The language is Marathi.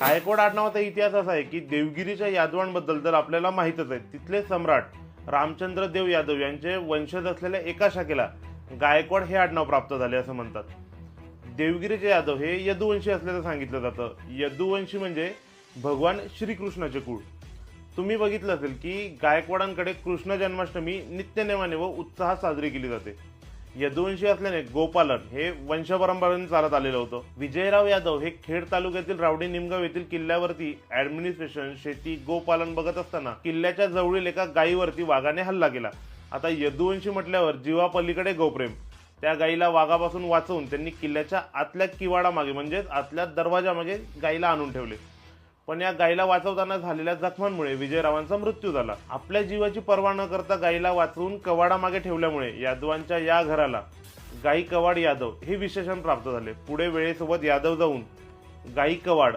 गायकवाड आडनावाचा इतिहास असा आहे की देवगिरीच्या यादवांबद्दल तर आपल्याला माहीतच आहे. तिथले सम्राट रामचंद्र देव यादव यांचे वंशज असलेल्या एका शाखेला गायकवाड हे आडनाव प्राप्त झाले असं म्हणतात. देवगिरीचे यादव हे यदुवंशी असल्याचं सांगितलं जातं. यदुवंशी म्हणजे भगवान श्रीकृष्णाचे कुळ. तुम्ही बघितलं असेल की गायकवाडांकडे कृष्ण जन्माष्टमी नित्यनेमाने व उत्साहात साजरी केली जाते. यदुवंशी असल्याने गोपालन. हे वंशपरंपरेने चालत आलेलं होतं. विजयराव यादव हे खेड तालुक्यातील रावडी निमगाव येथील किल्ल्यावरती ऍडमिनिस्ट्रेशन शेती गोपालन बघत असताना किल्ल्याच्या जवळील एका गायीवरती वाघाने हल्ला केला. आता यदुवंशी म्हटल्यावर जीवापलीकडे गोप्रेम. त्या गाईला वाघापासून वाचवून त्यांनी किल्ल्याच्या आतल्या किवाडा मागे म्हणजेच आतल्या दरवाजामागे गाईला आणून ठेवले. पण या गायीला वाचवताना झालेल्या जखमांमुळे विजयरावांचा मृत्यू झाला. आपल्या जीवाची पर्वा न करता गायीला वाचवून कवाडा मागे ठेवल्यामुळे यादवांच्या या घराला गाई कवाड यादव हे विशेषण प्राप्त झाले. पुढे वेळेसोबत यादव जाऊन गाई कवाड